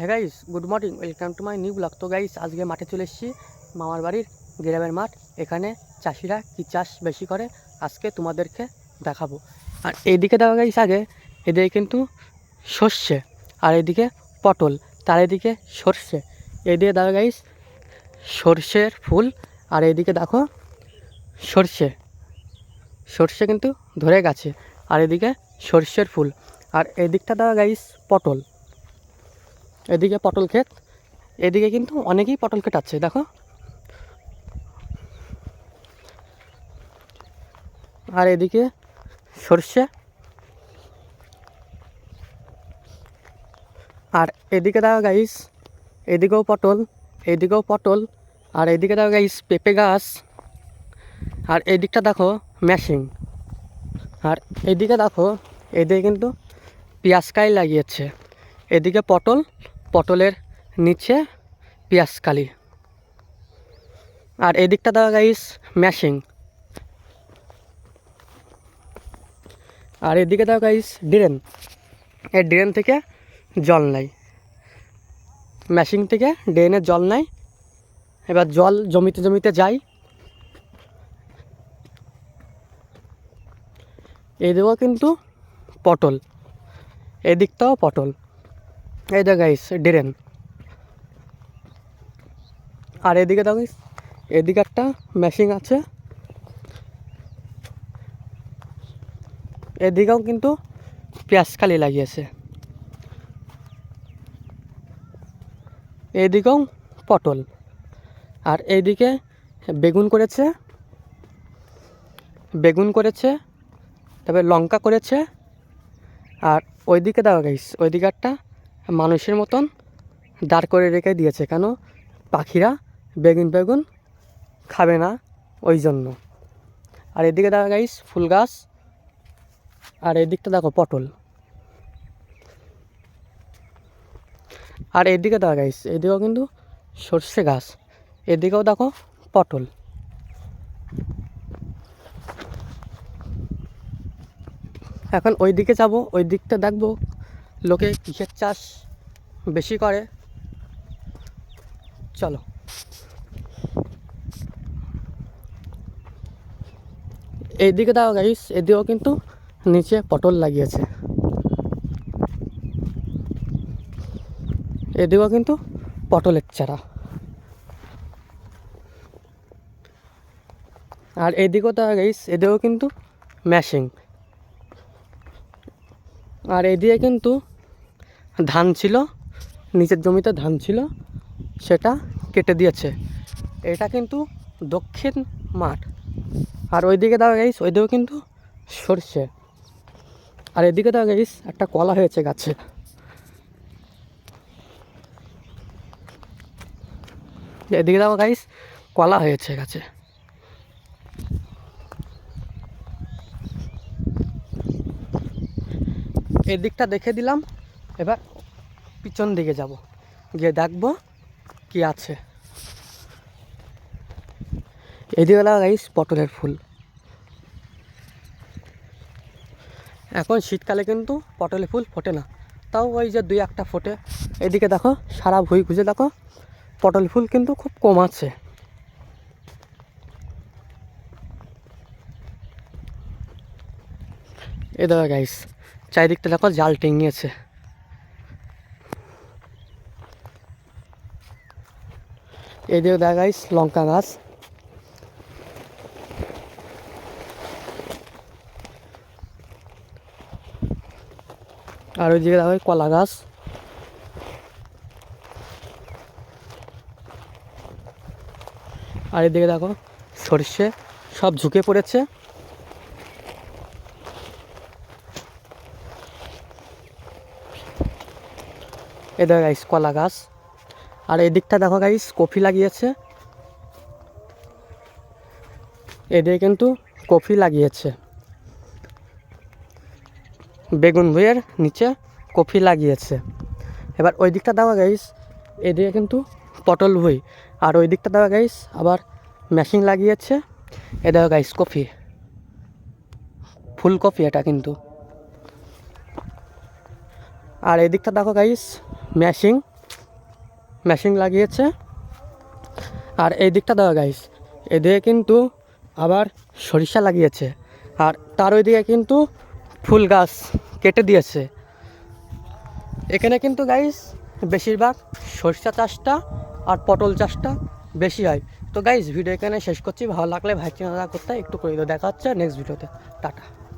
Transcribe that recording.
হ্যাঁ guys good morning welcome to my new blog তো guys আজকে মাঠে চলে এসেছি। মামার বাড়ির গ্রামের মাঠ। এখানে চাষিরা কী চাষ বেশি করে? আজকে তোমাদেরকে দেখাবো। আর এইদিকে দেখা গাইস আগে এদিকে কিন্তু সর্ষে আর এদিকে পটল। তার এদিকে সর্ষে। এদিকে দেখা গাইস সর্ষের ফুল। আর এদিকে দেখো সর্ষে। সর্ষে কিন্তু ধরে গেছে। আর এদিকে সর্ষের ফুল। আর এদিকটা দেখা গাইস পটল। এদিকে পটল ক্ষেত, এদিকে কিন্তু অনেকেই পটল ক্ষেত আছে দেখো। আর এদিকে সর্ষে। আর এদিকে দেখো গাইস এদিকেও পটল এদিকেও পটল, আর এদিকে দেখো গাইস পেঁপে গাছ। আর এদিকটা দেখো ম্যাশিং আর এদিকে দেখো, এদিকে কিন্তু পেঁয়াজকাই লাগিয়েছে। এদিকে পটল পটলের নিচে পেঁয়াজকালি আর এদিকটা দেখা গাইস ম্যাশিং আর এদিকে দেখা গাইস ড্রেন এই ড্রেন থেকে জল নেয়। ম্যাশিং থেকে ড্রেনে জল নেয়। এবার জল জমিতে জমিতে যায়। এদিকেও কিন্তু পটল। এদিকটাও পটল। এই দেখো গাইস ড্রেন আর এদিকে দেখো guys, এদিকে একটা মেশিন আছে। এদিকেও কিন্তু পেঁয়াজকালি লাগিয়েছে। এদিকেও পটল। আর এইদিকে বেগুন করেছে। বেগুন করেছে তবে লঙ্কা করেছে। আর ওইদিকে দেখো গাইস ওইদিকে একটা মানুষের মতন দাঁড় করে রেখে দিয়েছে কেন? পাখিরা বেগুন বেগুন খাবে না ওই জন্য। আর এদিকে দেখো গাইস ফুল গাছ। আর এদিকটা দেখো পটল। আর এদিকে দেখো গাইস এদিকেও কিন্তু সর্ষে গাছ। এদিকেও দেখো পটল। এখন ওই দিকে যাব ওই দিকটা দেখব। লোকে কিসের চাষ বেশি করে? চলো। এইদিকে দাও গাইস এদিকেও কিন্তু নিচে পটল লাগিয়েছে। এদিকেও কিন্তু পটলের চারা। আর এদিকেও তো গাইস এদিকেও কিন্তু ম্যাশিং আর এদিকে কিন্তু ধান ছিল, নিচের জমিতে ধান ছিল, সেটা কেটে দিয়েছে। এটা কিন্তু দক্ষিণ মাঠ। আর ওইদিকে দেখা গাইস ওইদিকেও কিন্তু সর্ষে। আর এদিকে দেখা গাইস একটা কলা হয়েছে গাছে। এদিকে দেখো গাইস কলা হয়েছে গাছে। এদিকটা দেখে দিলাম এবার পিছন দিকে যাব। গিয়ে দেখব কি আছে। এদিকে লাগাইস পটলের ফুল। এখন শীতকালে কিন্তু পটলের ফুল ফোটে না। তাও ওই যে দুই একটা ফোটে। এদিকে দেখো, সারা ভুই খুঁজে দেখো, পটল ফুল কিন্তু খুব কম আছে। এ দেখো গাইস চারিদিকটা দেখো জাল টেঙিয়েছে। এদিকে দেখা গাইস লঙ্কা গাছ। আর ওইদিকে দেখা যায় কলা গাছ। আর এদিকে দেখো সর্ষে, সব ঝুঁকে পড়েছে। এদের গাইস কলা গাছ। আর এদিকটা দেখো গাইস কফি লাগিয়েছে। এদিকে কিন্তু কফি লাগিয়েছে। বেগুন ভুঁইয়ের নিচে কফি লাগিয়েছে। এবার ওই দিকটা দেওয়া গাইস এদিকে কিন্তু পটল ভুঁই। আর ওই দিকটা দেওয়া গাইস আবার মেশিন লাগিয়েছে। এ দেখো গাইস কফি। ফুলকপি এটা কিন্তু। আর এদিকটা দেখো গাইস ম্যাশিং মেশিন লাগিয়েছে। আর এই দিকটা দেওয়া গাইস এদিকে কিন্তু আবার সরিষা লাগিয়েছে। আর তার ওইদিকে কিন্তু ফুল গাছ কেটে দিয়েছে। এখানে কিন্তু গাইস বেশিরভাগ সরিষা চাষটা আর পটল চাষটা বেশি হয়। তো গাইস ভিডিও এখানে শেষ করছি। ভালো লাগলে ভাই চিন্তা করতে একটু করে দেখা হচ্ছে নেক্সট ভিডিওতে টাটা।